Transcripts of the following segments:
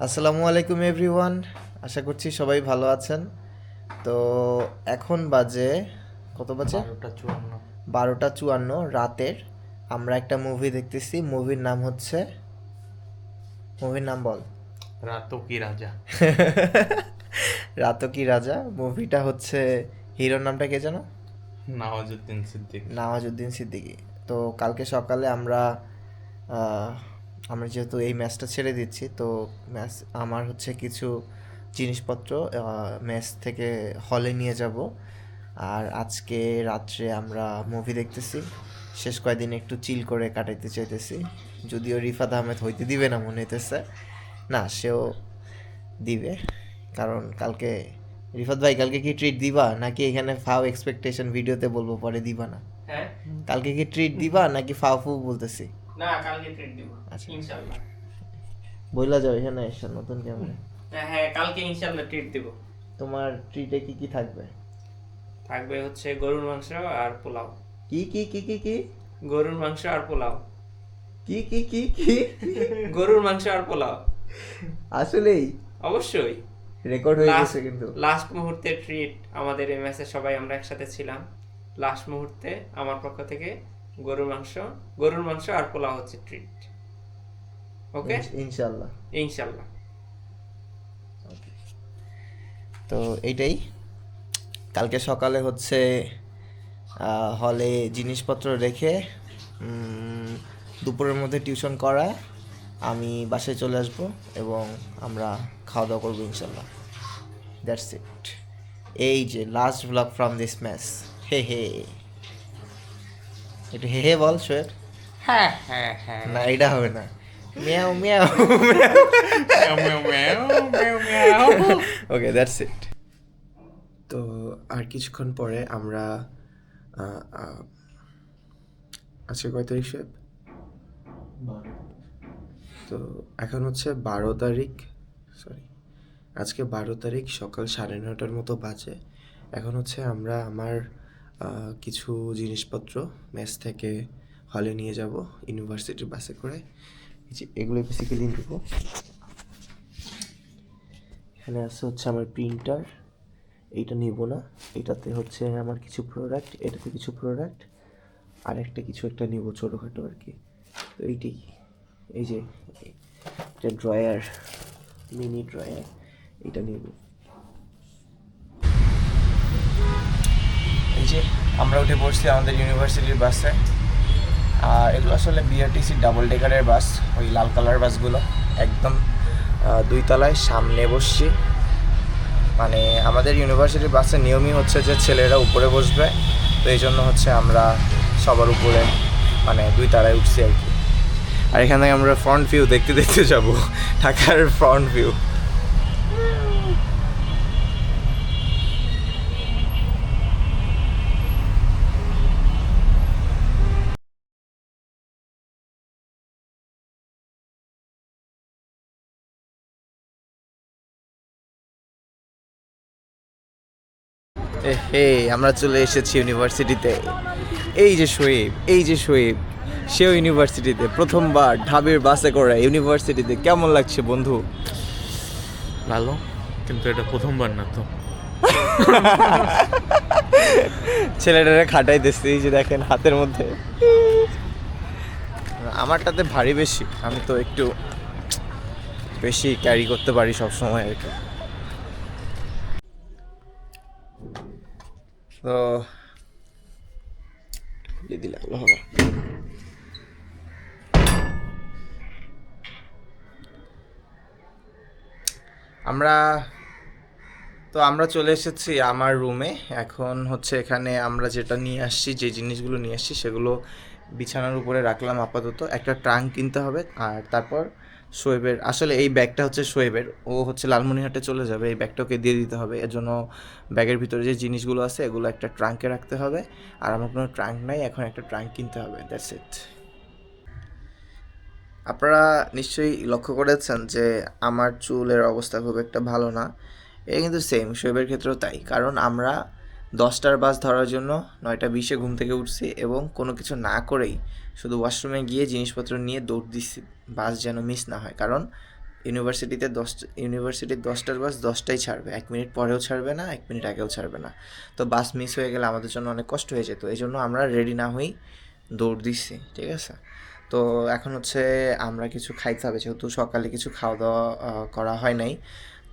আসসালামু আলাইকুম এভরিওয়ান আশা করছি সবাই ভালো আছেন। তো এখন বাজে কত বাজে? বারোটা চুয়ান্ন। বারোটা চুয়ান্ন রাতের। আমরা একটা মুভি দেখতেছি মুভির নাম হচ্ছে মুভির নাম বল। রাতো কি রাজা। রাতকি রাজা মুভিটা হচ্ছে হিরোর নামটা কে জানো? নওয়াজুদ্দিন সিদ্দিক। নওয়াজুদ্দিন সিদ্দিকী। তো কালকে সকালে আমরা আমরা যেহেতু এই ম্যাচটা ছেড়ে দিচ্ছি তো ম্যাচ আমার হচ্ছে কিছু জিনিসপত্র ম্যাচ থেকে হলে নিয়ে যাব। আর আজকে রাত্রে আমরা মুভি দেখতেছি। শেষ কয়েকদিন একটু চিল করে কাটাইতে চাইতেছি। যদিও রিফাত আহমেদ হইতে দিবে না মনে হইতেছে। না সেও দিবে। কারণ কালকে রিফাত ভাই কালকে কি ট্রিট দিবা? নাকি এখানে ফাও এক্সপেকটেশন ভিডিওতে বলব পরে দিবা না? হ্যাঁ। কালকে কি ট্রিট দিবা? নাকি ফাও ফু বলতেছি? না কালকে ট্রিট দিব। আচ্ছা। ইনশাআল্লাহ। বইলা যাও এখানে এসে নতুন ক্যামেরা হ্যাঁ হ্যাঁ কালকে ইনশাআল্লাহ ট্রিট দিব। তোমার ট্রিটে কি কি থাকবে? থাকবে হচ্ছে গরুর মাংস আর পোলাও। কি কি কি কি কি? গরুর মাংস আর পোলাও। কি কি কি কি? গরুর মাংস আর পোলাও। আসলেই? অবশ্যই। রেকর্ড হয়ে গেছে কিন্তু। লাস্ট মুহূর্তে ট্রিট আমাদের এই ম্যাচে সবাই আমরা একসাথে ছিলাম। লাস্ট মুহূর্তে আমার পক্ষ থেকে গরুর মাংস গরুর মাংস আর পোলাও হচ্ছে ট্রিট ওকে ইনশাল্লাহ ইনশাআল্লাহ। তো এইটাই। কালকে সকালে হচ্ছে হলে জিনিসপত্র রেখে দুপুরের মধ্যে টিউশন করা আমি বাসায় চলে আসব এবং আমরা খাওয়া দাওয়া করব ইনশাল্লাহ দ্যাটস ইট এই যে last blog from this match হে হে। একটু হে হে বল শোয়েব হ্যাঁ হ্যাঁ হ্যাঁ। না এটা হবে না। Miao Miao okay that's it তো আর কিছুক্ষণ পরে আমরা আজকে কয় তারিখ সাহেব? তো এখন হচ্ছে বারো তারিখ সরি আজকে বারো তারিখ সকাল সাড়ে নটার মতো বাজে। এখন হচ্ছে আমরা আমার কিছু জিনিসপত্র মেস থেকে হলে নিয়ে যাব ইউনিভার্সিটির বাসে করে। যে এগুলো বেসিক্যালি নেব এখানে আছে হচ্ছে আমার প্রিন্টার এইটা নিব না। এটাতে হচ্ছে আমার কিছু প্রোডাক্ট এটাতে কিছু প্রোডাক্ট আর একটা কিছু একটা নিব ছোটোখাটো আর কি। তো এইটি এই যে এটা ড্রয়ার মিনি ড্রয়ার এটা নিব। এই আমরা উঠে পড়ছি আমাদের ইউনিভার্সিটির বাসে আর এগুলো আসলে বিআরটিসি ডাবল ডেকারের বাস ওই লাল কালার বাসগুলো একদম দুই তলায় সামনে বসছি। মানে আমাদের ইউনিভার্সিটির বাসে নিয়মই হচ্ছে যে ছেলেরা উপরে বসবে, তো এই জন্য হচ্ছে আমরা সবার উপরে মানে দুই তারায় উঠছি আর কি। আর এখান আমরা ফ্রন্ট ভিউ দেখতে দেখতে যাব, ঢাকার ফ্রন্ট ভিউ হে আমরা চলে এসেছি ইউনিভার্সিটিতে। এই যে শোয়েব এই যে শোয়েব সেও ইউনিভার্সিটিতে প্রথমবার ঢাবির বাসে করে ইউনিভার্সিটিতে। কেমন লাগছে বন্ধু? ভালো কিন্তু এটা প্রথমবার না তো। ছেলেটারে খাটাই দিচ্ছে এই যে দেখেন হাতের মধ্যে। আমারটাতে ভারী বেশি আমি তো একটু বেশি ক্যারি করতে পারি সব সময় আর কি। তো দিলে হবে। আমরা তো আমরা চলে এসেছি আমার রুমে এখন হচ্ছে এখানে আমরা যেটা নিয়ে আসছি যে জিনিসগুলো নিয়ে আসছি সেগুলো বিছানার উপরে রাখলাম আপাতত। একটা ট্রাঙ্ক কিনতে হবে আর তারপর শোয়েবের আসলে এই ব্যাগটা হচ্ছে শোয়েবের ও হচ্ছে লালমনিহাটে চলে যাবে, এই ব্যাগটা ওকে দিয়ে দিতে হবে। এর জন্য ব্যাগের ভিতরে যে জিনিসগুলো আছে, এগুলো একটা ট্রাঙ্কে রাখতে হবে। আর আমার কোনো ট্রাঙ্ক নাই, এখন একটা ট্রাঙ্ক কিনতে হবে, দ্যাটস ইট। আপনারা নিশ্চয়ই লক্ষ্য করেছেন যে আমার চুলের অবস্থা খুব একটা ভালো না। এটা কিন্তু সেম শোয়েবের ক্ষেত্রেও তাই। কারণ আমরা দশটার বাস ধরার জন্য নয়টা বিশে ঘুম থেকে উঠছি এবং কোনো কিছু না করেই শুধু ওয়াশরুমে গিয়ে জিনিসপত্র নিয়ে দৌড় দিচ্ছি, বাস যেন মিস না হয়। কারণ ইউনিভার্সিটিতে দশ, ইউনিভার্সিটির দশটার বাস দশটাই ছাড়বে, এক মিনিট পরেও ছাড়বে না, এক মিনিট আগেও ছাড়বে না। তো বাস মিস হয়ে গেলে আমাদের জন্য অনেক কষ্ট হয়ে যেত এই জন্য আমরা রেডি না হয়েই দৌড় দিচ্ছি, ঠিক আছে? তো এখন হচ্ছে আমরা কিছু খাইতে হবে, যেহেতু সকালে কিছু খাওয়া দাওয়া করা হয় নাই।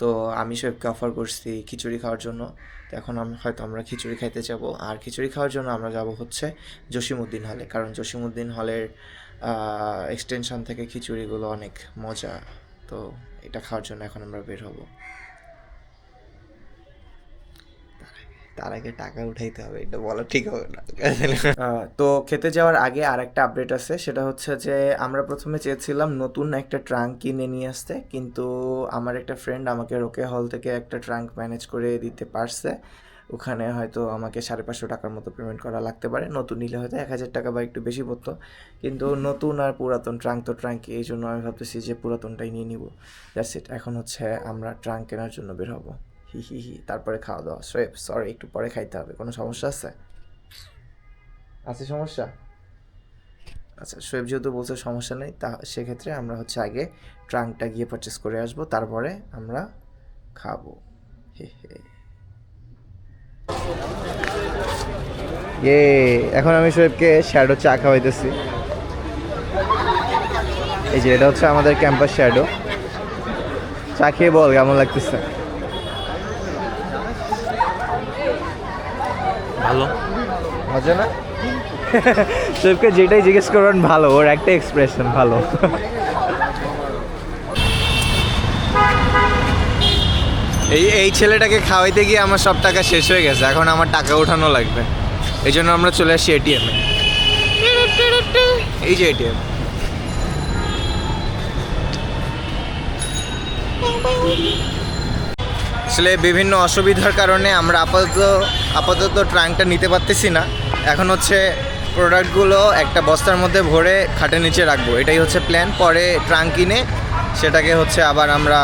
তো আমি সবকে অফার করছি খিচুড়ি খাওয়ার জন্য। তো এখন আমি হয়তো আমরা খিচুড়ি খাইতে যাব। আর খিচুড়ি খাওয়ার জন্য আমরা যাব হচ্ছে জসিমুদ্দিন হলে কারণ জসিমুদ্দিন হলের এক্সটেনশন থেকে খিচুড়িগুলো অনেক মজা। তো এটা খাওয়ার জন্য এখন আমরা বের হব। তার আগে টাকা উঠাইতে হবে, এটা বলা ঠিক হবে না। তো খেতে যাওয়ার আগে আর একটা আপডেট আছে, সেটা হচ্ছে যে আমরা প্রথমে চেয়েছিলাম নতুন একটা ট্রাঙ্ক কিনে নিয়ে আসতে, কিন্তু আমার একটা ফ্রেন্ড আমাকে রোকে হল থেকে একটা ট্রাঙ্ক ম্যানেজ করে দিতে পারছে। ওখানে হয়তো আমাকে সাড়ে পাঁচশো টাকার মতো পেমেন্ট করা লাগতে পারে, নতুন নিলে হয়তো এক হাজার টাকা বা একটু বেশি পড়তো, কিন্তু নতুন আর পুরাতন ট্রাঙ্ক তো ট্রাঙ্কই এই জন্য আমি ভাবতেছি যে পুরাতনটাই নিয়ে নিব। দ্যাটস ইট এখন হচ্ছে আমরা ট্রাঙ্ক কেনার জন্য বের হব। হি হি হি, তারপরে খাওয়া দাওয়া। সোয়েব সরি একটু পরে খাইতে হবে। কোনো সমস্যা আছে? আছে সমস্যা? আচ্ছা সোয়েব যেহেতু বলছে সমস্যা নেই, তা সেক্ষেত্রে আমরা হচ্ছে আগে ট্রাঙ্কটা গিয়ে পারচেস করে আসব, তারপরে আমরা খাব। হে হে। ইয়ে এখন আমি সোয়েবকে শ্যাডো চা খাওয়াইতেছি। এই যে, এটা হচ্ছে আমাদের ক্যাম্পাস শ্যাডো চা খেয়ে বল, কেমন লাগতেছে ভালো মজা না যেটাই জিজ্ঞেস করবেন ভালো। ওর একটা এক্সপ্রেশন ভালো। এই এই ছেলেটাকে খাওয়াইতে গিয়ে আমার সব টাকা শেষ হয়ে গেছে। এখন আমার টাকা ওঠানো লাগবে। এই জন্য আমরা চলে আসি এটিএমে এই যে এটিএম আসলে বিভিন্ন অসুবিধার কারণে আমরা আপাতত আপাতত ট্রাঙ্কটা নিতে পারতেছি না। এখন হচ্ছে প্রোডাক্টগুলো একটা বস্তার মধ্যে ভরে খাটের নিচে রাখব। এটাই হচ্ছে প্ল্যান পরে ট্রাঙ্ক কিনে সেটাকে হচ্ছে আবার আমরা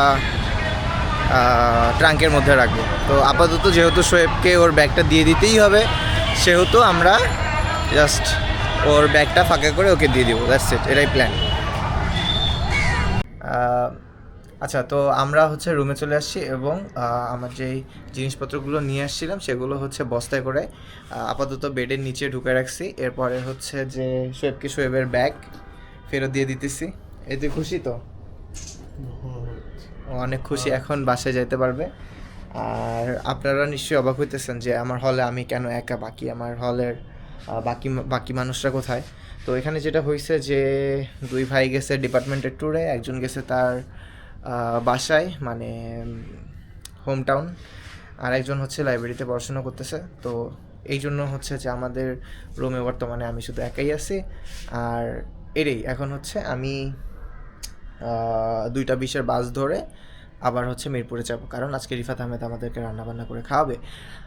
ট্রাঙ্কের মধ্যে রাখব। তো আপাতত যেহেতু শোয়েবকে ওর ব্যাগটা দিয়ে দিতেই হবে, সেহেতু আমরা জাস্ট ওর ব্যাগটা ফাঁকা করে ওকে দিয়ে দিব। দ্যাটস ইট এটাই প্ল্যান আচ্ছা তো আমরা হচ্ছে রুমে চলে আসছি এবং আমার যেই জিনিসপত্রগুলো নিয়ে আসছিলাম সেগুলো হচ্ছে বস্তায় করে আপাতত বেডের নিচে ঢুকে রাখছি। এরপরে হচ্ছে যে শোয়েবকে শোয়েবের ব্যাগ ফেরত দিয়ে দিতেছি। এতে খুশি তো? অনেক খুশি এখন বাসায় যাইতে পারবে। আর আপনারা নিশ্চয়ই অবাক হইতেছেন যে আমার হলে আমি কেন একা? বাকি আমার হলের বাকি বাকি মানুষরা কোথায়? তো এখানে যেটা হয়েছে যে দুই ভাই গেছে ডিপার্টমেন্টের ট্যুরে একজন গেছে তার বাসায় মানে হোম টাউন আর একজন হচ্ছে লাইব্রেরিতে পড়াশোনা করতেছে। তো এই জন্য হচ্ছে যে আমাদের রুমে বর্তমানে আমি শুধু একাই আছি। আর এরই এখন হচ্ছে আমি দুইটা বিশের বাস ধরে আবার হচ্ছে মিরপুরে যাব। কারণ আজকে রিফাত আহমেদ আমাদেরকে রান্নাবান্না করে খাওয়াবে।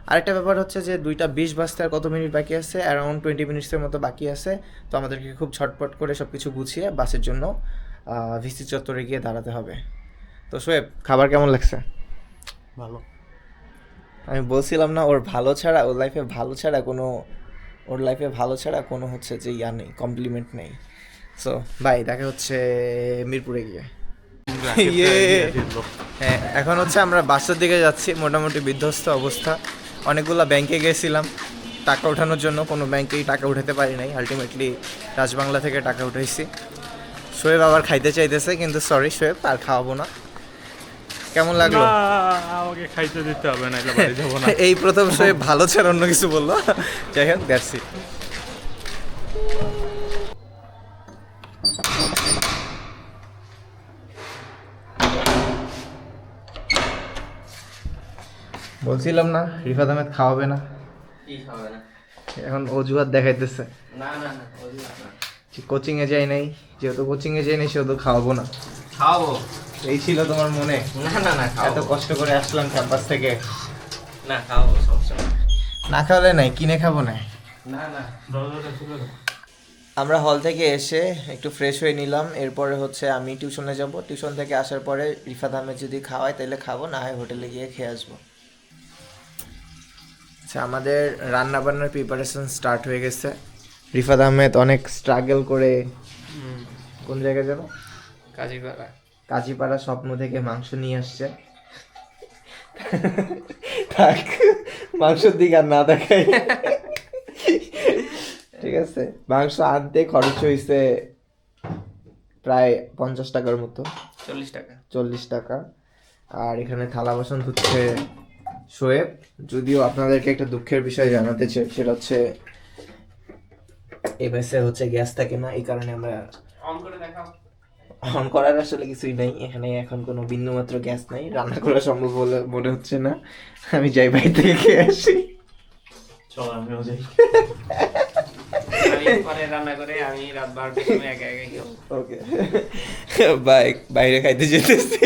আরেকটা ব্যাপার হচ্ছে যে দুইটা বিশ বাজতে আর কত মিনিট বাকি আছে? অ্যারাউন্ড টোয়েন্টি মিনিটসের মতো বাকি আছে। তো আমাদেরকে খুব ছটপট করে সব কিছু গুছিয়ে বাসের জন্য ভিসি চত্বরে গিয়ে দাঁড়াতে হবে। তো শোয়েব খাবার কেমন লাগছে? ভালো। আমি বলছিলাম না ওর ভালো ছাড়া ওর লাইফে ভালো ছাড়া কোনো ওর লাইফে ভালো ছাড়া কোনো হচ্ছে যে ইয়া নেই কমপ্লিমেন্ট নেই। সো ভাই দেখা হচ্ছে মিরপুরে গিয়ে। হ্যাঁ এখন হচ্ছে আমরা বাসার দিকে যাচ্ছি মোটামুটি বিধ্বস্ত অবস্থা। অনেকগুলো ব্যাংকে গেছিলাম টাকা ওঠানোর জন্য কোনো ব্যাংকেই টাকা উঠাতে পারি নাই। আলটিমেটলি রাজবাংলা থেকে টাকা উঠাইছি। শোয়েব আবার খাইতে চাইতেছে কিন্তু সরি শোয়েব আর খাওয়াবো না। কেমন লাগল? আমাকে খাইতে দিতে হবে না বাড়ি যাব না। এই প্রথম শোয়েব ভালো ছাড়া অন্য কিছু বলল। যাই হোক দ্যাটস ইট বলছিলাম না রিফাত আহমেদ খাওয়াবে না? কি খাবে না? এখন অজুহাত দেখাইতেছে। না না না ওগুলো কোচিং এ যাই নাই যেহেতু কোচিং এ যাই নাই সেহেতু খাওয়াবো না। খাওয়াবো। এই ছিল তোমার মনে? না না না এত কষ্ট করে আসলাম ক্যাম্পাস থেকে। না খাওয়াবো সমস্যা না খাওয়ালে নাই কিনে খাব না না না। আমরা হল থেকে এসে একটু ফ্রেশ হয়ে নিলাম এরপরে হচ্ছে আমি টিউশনে যাব। টিউশন থেকে আসার পরে রিফাত আহমেদ যদি খাওয়ায় তাহলে খাব না হয় হোটেলে গিয়ে খেয়ে আসব। আচ্ছা আমাদের রান্না বান্নার প্রিপারেশন স্টার্ট হয়ে গেছে। রিফাত আহমেদ অনেক স্ট্রাগল করে কোন জায়গায় যাব? কাজী পাড়া কাজীপাড়া স্বপ্ন থেকে মাংস নিয়ে আসছে। থাক মাংসের দিকে আর না দেখাই। ঠিক আছে মাংস আনতে খরচ হয়েছে প্রায় পঞ্চাশ টাকার মতো। চল্লিশ টাকা। চল্লিশ টাকা। আর এখানে থালা বাসন ধুচ্ছে শোয়েব যদিও আপনাদেরকে একটা দুঃখের বিষয় জানাতে চাই সেটা হচ্ছে এই মেসে হচ্ছে গ্যাস থাকে না এই কারণে আমরা অন করে দেখাও। অন করার আসলে কিছুই নাই। এখানে এখন কোনো বিন্দুমাত্র গ্যাস নাই। রান্না করা সম্ভব বলে মনে হচ্ছে না। আমি যাই বাড়ি থেকে খেয়ে আসি। চল আমিও যাই। রান্না করে আমি রাত একা একা ওকে। বাই বাইরে খাইতে যেতেছি।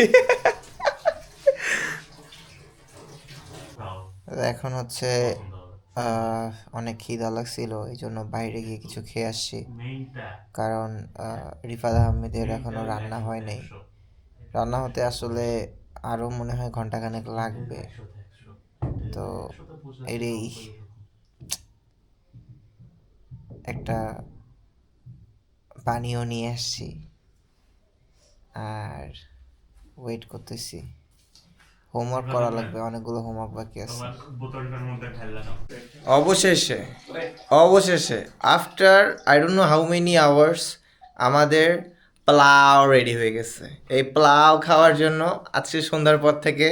এখন হচ্ছে অনেক খিদা লাগছিল এই জন্য বাইরে গিয়ে কিছু খেয়ে আসছি। কারণ আহ, রিফাত আহমেদের এখনও রান্না হয় নাই। রান্না হতে আসলে আরও মনে হয় ঘন্টাখানেক লাগবে। তো এরই একটা পানীয় নিয়ে আসছি। আর ওয়েট করতেছি। হোমওয়ার্ক করা লাগবে অনেকগুলো হোমওয়ার্ক বাকি আছে। বোতলটার মধ্যে ঢাললাম অবশেষে অবশেষে after I don't know how many hours আমাদের প্লাও রেডি হয়ে গেছে। এই প্লাও খাওয়ার জন্য আজকে সন্ধ্যার পর থেকে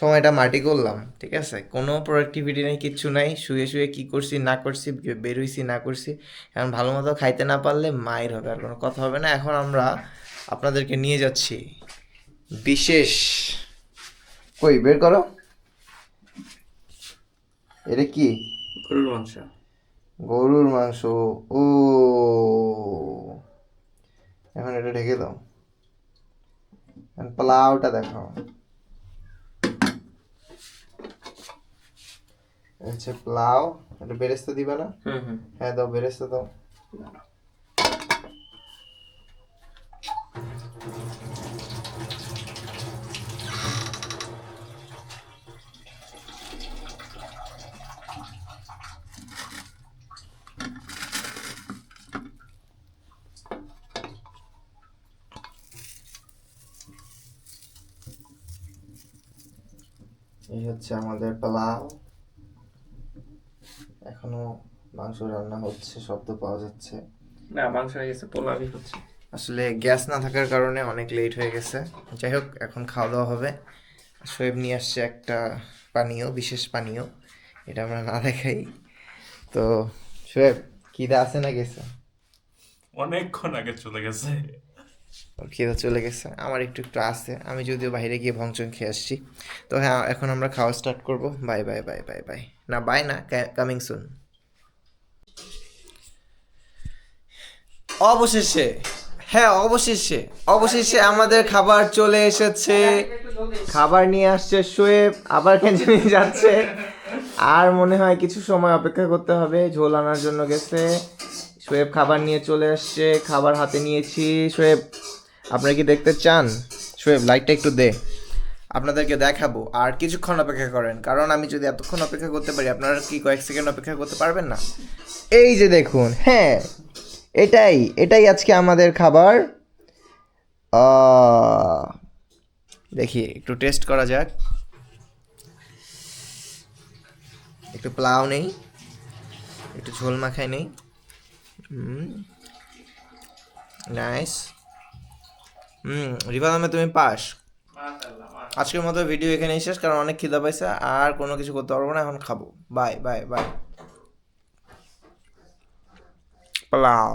সময়টা মাটি করলাম ঠিক আছে? কোনো প্রোডাক্টিভিটি নেই কিচ্ছু নাই। শুয়ে শুয়ে কি করছি না করছি বেরোইছি না করছি। এখন ভালো মতো খাইতে না পারলে মায়ের হবে আর কোনো কথা হবে না। এখন আমরা আপনাদেরকে নিয়ে যাচ্ছি বিশেষ কই বের করো। এটা কি? গরুর মাংস। গরুর মাংস ও। এখন এটা ঢেকে দাও। পোলাওটা দেখাও। হচ্ছে পোলাও এটা বেরেস্তা দিবা না? হ্যাঁ দাও বেরেস্তা দাও। এই হচ্ছে আমাদের পোলাও। এখনও মাংস রান্না হচ্ছে শব্দ পাওয়া যাচ্ছে। না মাংস হয়ে গেছে পোলাওই হচ্ছে। আসলে গ্যাস না থাকার কারণে অনেক লেট হয়ে গেছে। যাই হোক এখন খাওয়া দাওয়া হবে। শোয়েব নিয়ে আসছে একটা পানীয় বিশেষ পানীয়। এটা আমরা না দেখাই। তো শোয়েব খিদা আছে না গেছে? অনেকক্ষণ আগে চলে গেছে। খিদা চলে গেছে। আমার একটু একটু আছে। আমি যদিও বাইরে গিয়ে ভংচং খেয়ে আসছি। তো হ্যাঁ এখন আমরা খাওয়া স্টার্ট করব। Bye bye bye bye bye না বাই না কামিং সুন অবশেষে হ্যাঁ অবশেষে অবশেষে আমাদের খাবার চলে এসেছে। খাবার নিয়ে আসছে শোয়েব আবার নিয়ে যাচ্ছে। আর মনে হয় কিছু সময় অপেক্ষা করতে হবে। ঝোল আনার জন্য গেছে। শোয়েব খাবার নিয়ে চলে আসছে, খাবার হাতে নিয়েছি। শোয়েব আপনারা কি দেখতে চান? শোয়েব লাইটটা একটু দে। আপনাদেরকে দেখাবো। আর কিছুক্ষণ অপেক্ষা করেন, কারণ আমি যদি এতক্ষণ অপেক্ষা করতে পারি, আপনারা কি কয়েক সেকেন্ড অপেক্ষা করতে পারবেন না? এই যে দেখুন হ্যাঁ এটাই এটাই আজকে আমাদের খাবার। দেখি, একটু টেস্ট করা যাক। একটু পোলাও নেই, একটু ঝোল মাখাই নেই। নাইস হুম রিফাত আহমেদ তুমি পাস? আজকের মতো ভিডিও এখানেই শেষ, কারণ অনেক খিদা পাইছে, আর কোনো কিছু করতে পারব না, এখন খাব। By bye by pulao